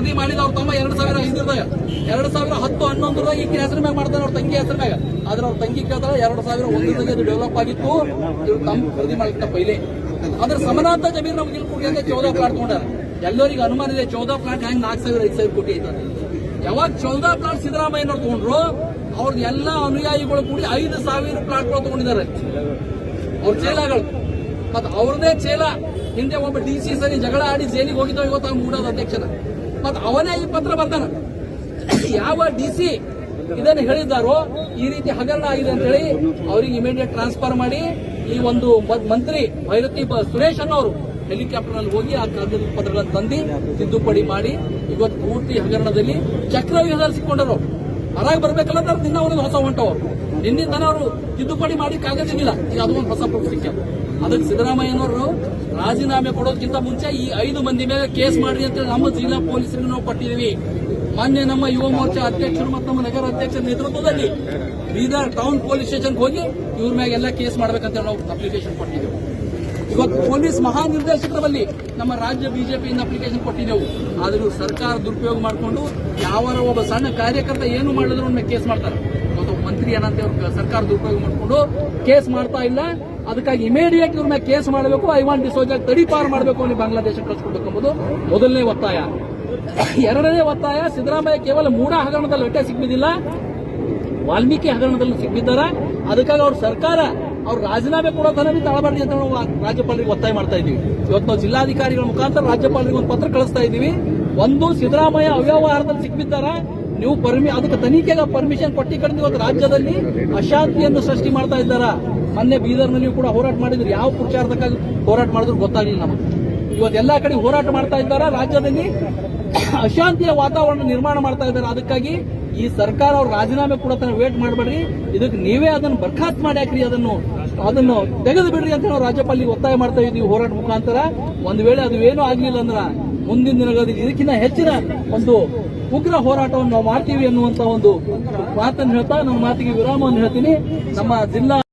ವರದಿ ಮಾಡಿದ ಅವ್ರ ತಮ್ಮ ಎರಡ್ ಸಾವಿರ ಐದರದಾಗ ಎರಡ್ ಸಾವಿರ ಹತ್ತು ಹನ್ನೊಂದರದಾಗ ಈ ಹೆಸರು ಮ್ಯಾಗ ಮಾಡ್ತಾರೆ ಅವ್ರ ತಂಗಿ ಹೆಸರು ಮ್ಯಾಗ. ಆದ್ರೆ ಅವ್ರ ತಂಗಿ ಕೇಳ್ತಾರೆ ಎರಡ್ ಸಾವಿರ ಒಂದರದಾಗ ಅದು ಡೆವಲಪ್ ಆಗಿತ್ತು. ತಮ್ಮ ವರದಿ ಮಾಡಿದ ಪೈಲೆ. ಅದ್ರ ಸಮನಾಥ ಜಮೀನು ನಮ್ಗೆ ಇಲ್ಲಿ ಕೊಡಿ ಅಂತ ಚೌದಾ ಪ್ಲಾಟ್ ತಗೊಂಡಾರ. ಎಲ್ಲರಿಗೂ ಅನುಮಾನ ಇದೆ ಚೌದಾ ಪ್ಲಾಟ್ ಹೆಂಗ್ ನಾಲ್ಕು ಸಾವಿರ, ಐದು ಸಾವಿರ ಕೋಟಿ ಐತೆ ಯಾವಾಗ ಚೌದಾ ಪ್ಲಾಟ್ ಸಿದ್ದರಾಮಯ್ಯನವ್ರು ತಗೊಂಡ್ರು ಅವ್ರದ್ದು ಎಲ್ಲಾ ಅನುಯಾಯಿಗಳು ಕೂಡಿ ಐದು ಸಾವಿರ ಪ್ಲಾಟ್ಗಳು ತಗೊಂಡಿದ್ದಾರೆ. ಅವ್ರ ಚೇಲಾಗಳು. ಮತ್ತೆ ಅವ್ರದೇ ಚೇಲ. ಹಿಂದೆ ಒಬ್ಬ ಡಿ ಸಿ ಸರಿ ಜಗಳ ಆಡಿ ಜೈಲಿಗೆ ಹೋಗಿದ್ದೋ ಇವತ್ತು ಆ ಮೂಡೋದು ಅಧ್ಯಕ್ಷನ. ಮತ್ ಅವನೇ ಈ ಪತ್ರ ಬರ್ತಾನ. ಯಾವ ಡಿ ಸಿ ಇದನ್ನು ಹೇಳಿದ್ದಾರೋ ಈ ರೀತಿ ಹಗರಣ ಆಗಿದೆ ಅಂತ ಹೇಳಿ ಅವರಿಗೆ ಇಮಿಡಿಯೇಟ್ ಟ್ರಾನ್ಸ್ಫರ್ ಮಾಡಿ ಈ ಒಂದು ಮಂತ್ರಿ ಭೈರತಿ ಸುರೇಶ್ ಅನ್ನೋರು ಹೆಲಿಕಾಪ್ಟರ್ನಲ್ಲಿ ಹೋಗಿ ಆ ಕಾಗದ ಪತ್ರಗಳನ್ನು ತಂದು ತಿದ್ದುಪಡಿ ಮಾಡಿ ಇವತ್ತು ಪೂರ್ತಿ ಹಗರಣದಲ್ಲಿ ಚಕ್ರವ್ಯೂಹದಲ್ಲಿ ಸಿಕ್ಕೊಂಡರು ಹೊರಗೆ ಬರ್ಬೇಕಲ್ಲ ನಿನ್ನ ಒಂದೊಂದು ಹೊಸ ಹೊಂಟವು ನಿನ್ನೆ ತನ ಅವರು ತಿದ್ದುಪಡಿ ಮಾಡಿ ಕಾಗದಿಲ್ಲ ಈಗ ಅದು ಒಂದು ಹೊಸ ಪ್ರೂಫ್ ಸಿಕ್ಕ ಅದಕ್ಕೆ ಸಿದ್ದರಾಮಯ್ಯನವರು ರಾಜೀನಾಮೆ ಕೊಡೋದಕ್ಕಿಂತ ಮುಂಚೆ ಈ ಐದು ಮಂದಿ ಮೇಲೆ ಕೇಸ್ ಮಾಡಿ ಅಂತ ನಮ್ಮ ಜಿಲ್ಲಾ ಪೊಲೀಸರಿಗೆ ನಾವು ಕೊಟ್ಟಿದ್ದೀವಿ. ಮಾನ್ಯ ನಮ್ಮ ಯುವ ಮೋರ್ಚಾ ಅಧ್ಯಕ್ಷರು ಮತ್ತು ನಮ್ಮ ನಗರ ಅಧ್ಯಕ್ಷರ ನೇತೃತ್ವದಲ್ಲಿ ಬೀದರ್ ಟೌನ್ ಪೊಲೀಸ್ ಸ್ಟೇಷನ್ಗೆ ಹೋಗಿ ಇವ್ರ ಮ್ಯಾಗೆಲ್ಲ ಕೇಸ್ ಮಾಡ್ಬೇಕಂತ ನಾವು ಅಪ್ಲಿಕೇಶನ್ ಕೊಟ್ಟಿದ್ದೆವು. ಇವತ್ತು ಪೊಲೀಸ್ ಮಹಾನಿರ್ದೇಶಕರ ಬಳಿ ನಮ್ಮ ರಾಜ್ಯ ಬಿಜೆಪಿಯಿಂದ ಅಪ್ಲಿಕೇಶನ್ ಕೊಟ್ಟಿದ್ದೆವು. ಆದರೂ ಸರ್ಕಾರ ದುರುಪಯೋಗ ಮಾಡಿಕೊಂಡು ಯಾವರ ಒಬ್ಬ ಸಣ್ಣ ಕಾರ್ಯಕರ್ತ ಏನು ಮಾಡಿದ್ರು ಒಮ್ಮೆ ಕೇಸ್ ಮಾಡ್ತಾರೆ. ಇವತ್ತು ಮಂತ್ರಿ ಏನಂತ ಅವ್ರು ಸರ್ಕಾರ ದುರುಪಯೋಗ ಮಾಡಿಕೊಂಡು ಕೇಸ್ ಮಾಡ್ತಾ ಇಲ್ಲ. ಅದಕ್ಕಾಗಿ ಇಮಿಡಿಯೇಟ್ ಇವ್ರನ್ನ ಕೇಸ್ ಮಾಡಬೇಕು. ಐವಾನ್ ಡಿಸೋಜಾ ತಡಿಪಾರು ಮಾಡಬೇಕು ಅಲ್ಲಿ ಬಾಂಗ್ಲಾದೇಶ ಕಳಿಸ್ಕೊಡ್ಬೇಕು ಎಂಬುದು ಮೊದಲನೇ ಒತ್ತಾಯ. ಎರಡನೇ ಒತ್ತಾಯ, ಸಿದ್ದರಾಮಯ್ಯ ಕೇವಲ ಮೂಡ ಹಗರಣದಲ್ಲಿ ಹೊಟ್ಟೆ ಸಿಕ್ಕಿದಿಲ್ಲ ವಾಲ್ಮೀಕಿ ಹಗರಣದಲ್ಲೂ ಸಿಕ್ಕಿದ್ದಾರೆ ಅದಕ್ಕಾಗಿ ಅವ್ರ ಸರ್ಕಾರ ಅವ್ರ ರಾಜೀನಾಮೆ ಕೊಡೋ ತನಕ ತಳಬಾರ್ದು ಅಂತ ನಾವು ರಾಜ್ಯಪಾಲರಿಗೆ ಒತ್ತಾಯ ಮಾಡ್ತಾ ಇದ್ದೀವಿ. ಇವತ್ತು ನಾವು ಜಿಲ್ಲಾಧಿಕಾರಿಗಳ ಮುಖಾಂತರ ರಾಜ್ಯಪಾಲರಿಗೆ ಒಂದು ಪತ್ರ ಕಳಿಸ್ತಾ ಇದ್ದೀವಿ. ಒಂದು ಸಿದ್ದರಾಮಯ್ಯ ಅವ್ಯವಹಾರದಲ್ಲಿ ಸಿಕ್ಕಿದ್ದಾರ ನೀವು ಪರ್ಮಿ ಅದಕ್ಕೆ ತನಿಖೆಗೆ ಪರ್ಮಿಷನ್ ಕೊಟ್ಟಿ ಕಂಡು ಇವತ್ತು ರಾಜ್ಯದಲ್ಲಿ ಅಶಾಂತಿಯನ್ನು ಸೃಷ್ಟಿ ಮಾಡ್ತಾ ಇದ್ದಾರ. ಮೊನ್ನೆ ಬೀದರ್ನಲ್ಲಿ ಕೂಡ ಹೋರಾಟ ಮಾಡಿದ್ರು. ಯಾವ ಪುರುಷಾರ್ಥಕ್ಕಾಗಿ ಹೋರಾಟ ಮಾಡಿದ್ರು ಗೊತ್ತಾಗಲಿಲ್ಲ ನಮಗೆ. ಇವತ್ತು ಎಲ್ಲ ಕಡೆ ಹೋರಾಟ ಮಾಡ್ತಾ ಇದ್ದಾರ. ರಾಜ್ಯದಲ್ಲಿ ಅಶಾಂತಿಯ ವಾತಾವರಣ ನಿರ್ಮಾಣ ಮಾಡ್ತಾ ಇದ್ದಾರೆ. ಅದಕ್ಕಾಗಿ ಈ ಸರ್ಕಾರ ಅವ್ರ ರಾಜೀನಾಮೆ ಕೂಡ ವೇಟ್ ಮಾಡಬೇಡ್ರಿ. ಇದಕ್ಕೆ ನೀವೇ ಅದನ್ನು ಬರ್ಖಾಸ್ತ್ ಮಾಡಿ ಹಾಕ್ರಿ, ಅದನ್ನು ಅದನ್ನು ತೆಗೆದು ಬಿಡ್ರಿ ಅಂತ ನಾವು ರಾಜ್ಯಪಾಲಿಗೆ ಒತ್ತಾಯ ಮಾಡ್ತಾ ಇದೀವಿ ಹೋರಾಟ ಮುಖಾಂತರ. ಒಂದು ವೇಳೆ ಅದು ಏನೂ ಆಗ್ಲಿಲ್ಲ ಅಂದ್ರೆ ಮುಂದಿನ ದಿನಗಳಲ್ಲಿ ಇದಕ್ಕಿಂತ ಹೆಚ್ಚಿನ ಒಂದು ಉಗ್ರ ಹೋರಾಟವನ್ನು ನಾವು ಮಾಡ್ತೀವಿ ಅನ್ನುವಂತ ಒಂದು ಮಾತನ್ನು ಹೇಳ್ತಾ ನಮ್ಮ ಮಾತಿಗೆ ವಿರಾಮವನ್ನು ಹೇಳ್ತೀನಿ. ನಮ್ಮ ಜಿಲ್ಲಾ